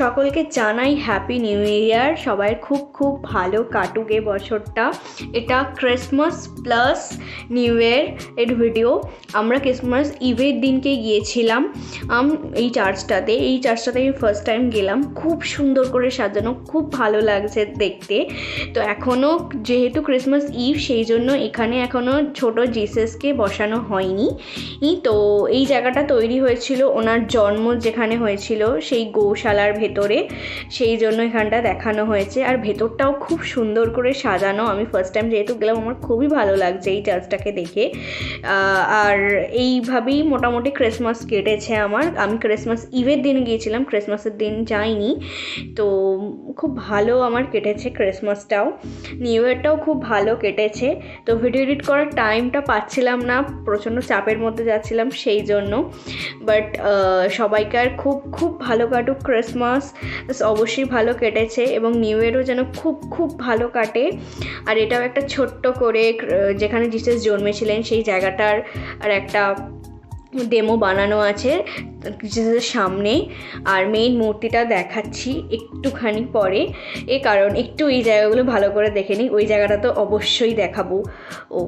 সকলকে জানাই happy new year সবাই খুব খুব ভালো কাটুক এ বছরটা। এটা ক্রিসমাস প্লাস নিউ ইয়ার এর ভিডিও আমরা ক্রিসমাস ইভের দিনকে গিয়েছিলাম। এই চার্চটাতে এই চার্চটাতে আমি ফার্স্ট টাইম গেলাম। খুব সুন্দর করে সাজানো। খুব ভালো লাগছে দেখতে। তো এখনও যেহেতু ক্রিসমাস ইভ সেই জন্য এখানে এখনও ছোট জিসাসকে বসানো হয়নি। তো এই জায়গাটা তৈরি হয়েছিল। ওনার জন্ম যেখানে হয়েছিল, সেই গৌশালার ভেতরে। সেই জন্য এখানটা দেখানো হয়েছে। আর ভেতরটাও খুব সুন্দর করে সাজানো। আমি ফার্স্ট টাইম যেহেতু গেলাম, আমার খুবই ভালো লাগছে এই চার্চটাকে দেখে। আর এইভাবেই মোটামুটি ক্রিসমাস কেটেছে আমার। আমি ক্রিসমাস ইভের দিন গিয়েছিলাম ক্রিসমাসের দিন যাইনি। তো খুব ভালো আমার কেটেছে ক্রিসমাসটাও নিউ ইয়ারটাও খুব ভালো কেটেছে। তো ভিডিও এডিট করার টাইমটা পাচ্ছিলাম না। প্রচণ্ড চাপের মধ্যে যাচ্ছিলাম সেই জন্য। বাট সবাইকার খুব খুব ভালো কাটুক ক্রিসমাস অবশ্যই ভালো কেটেছে এবং নিউ ইয়ারও যেন খুব খুব ভালো কাটে। আর এটাও একটা ছোট্ট করে যেখানে জিসাস জন্মেছিলেন সেই জায়গাটার আর একটা ডেমো বানানো আছে জিসাসের সামনে। আর মেইন মূর্তিটা দেখাচ্ছি একটুখানি পরে। এ কারণ একটু এই জায়গাগুলো ভালো করে দেখে নিই। ওই জায়গাটা তো অবশ্যই দেখাবো। ও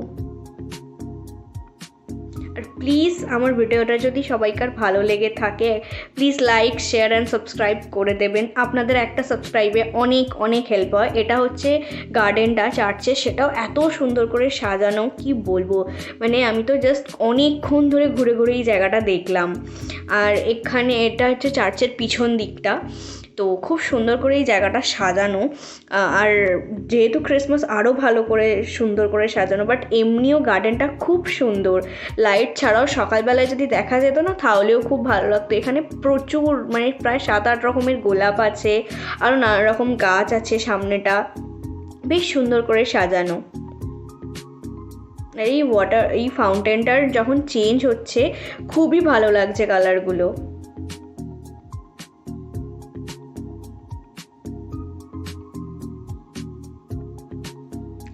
প্লিজ আমার ভিডিওটা যদি সবাইকার ভালো লেগে থাকে, please like, share and subscribe করে দেবেন। আপনাদের একটা সাবস্ক্রাইবে অনেক অনেক হেল্প হয়। এটা হচ্ছে গার্ডেনটা চার্চে সেটাও এত সুন্দর করে সাজানো, কি বলব? মানে আমি তো জাস্ট অনেকক্ষণ ধরে ঘুরে ঘুরে এই জায়গাটা দেখলাম। আর এখানে এটা হচ্ছে চার্চের পিছন দিকটা। তো খুব সুন্দর করে এই জায়গাটা সাজানো। আর যেহেতু ক্রিসমাস আরও ভালো করে সুন্দর করে সাজানো বাট এমনিও গার্ডেনটা খুব সুন্দর। লাইট ছাড়াও সকালবেলায় যদি দেখা যেত না, তাহলেও খুব ভালো লাগতো। এখানে প্রচুর মানে প্রায় সাত আট রকমের গোলাপ আছে আরও নানা রকম গাছ আছে সামনেটা। বেশ সুন্দর করে সাজানো। এই ওয়াটার এই ফাউন্টেনটার যখন চেঞ্জ হচ্ছে, খুবই ভালো লাগছে কালারগুলো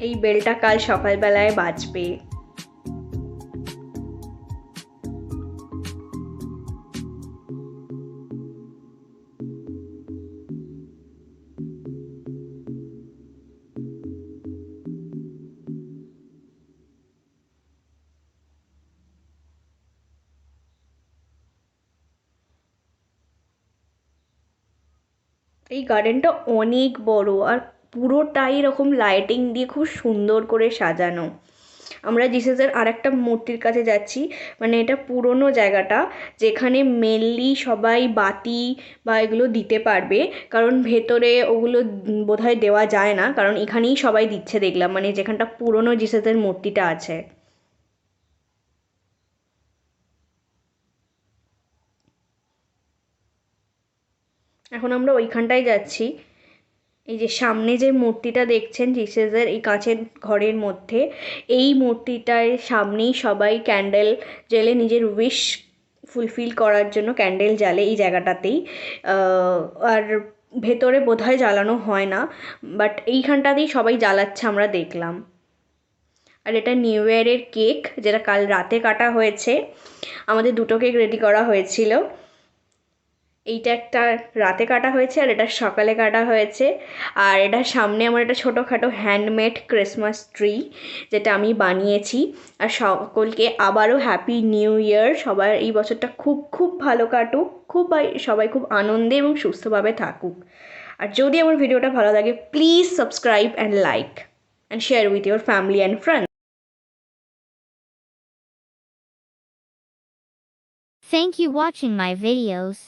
এই বেলটা কাল সকালবেলায় বাজবে। এই গার্ডেনটা অনেক বড় আর পুরোটাই এরকম লাইটিং দিয়ে খুব সুন্দর করে সাজানো। আমরা জিসাসের আর একটা মূর্তির কাছে যাচ্ছি মানে এটা পুরনো জায়গাটা, যেখানে মেনলি সবাই বাতি বা এগুলো দিতে পারবে, কারণ ভেতরে ওগুলো বোধহয় দেওয়া যায় না, কারণ এখানেই সবাই দিচ্ছে দেখলাম মানে যেখানটা পুরনো জিসাসের মূর্তিটা আছে। এখন আমরা ওইখানটায় যাচ্ছি। এই যে সামনে যে মূর্তিটা দেখছেন জিসাসের এই কাঁচের ঘরের মধ্যে, এই মূর্তিটার সামনেই সবাই ক্যান্ডেল জেলে নিজের উইশ ফুলফিল করার জন্য ক্যান্ডেল জ্বালে এই জায়গাটাতেই। আর ভেতরে বোধহয় জ্বালানো হয় না, বাট এইখানটাতেই সবাই জ্বালাচ্ছে আমরা দেখলাম। আর এটা নিউ ইয়ারের কেক, যেটা কাল রাতে কাটা হয়েছে। আমাদের দুটো কেক রেডি করা হয়েছিল। এইটা একটা রাতে কাটা হয়েছে আর এটা সকালে কাটা হয়েছে। আর এটা সামনে আমার একটা ছোটোখাটো হ্যান্ডমেড ক্রিসমাস ট্রি যেটা আমি বানিয়েছি। আর সকলকে আবারও হ্যাপি নিউ ইয়ার সবার এই বছরটা খুব খুব ভালো কাটুক। খুব সবাই খুব আনন্দে এবং সুস্থভাবে থাকুক। আর যদি আমার ভিডিওটা ভালো লাগে please subscribe and like and share with your family and friends Thank you watching my videos.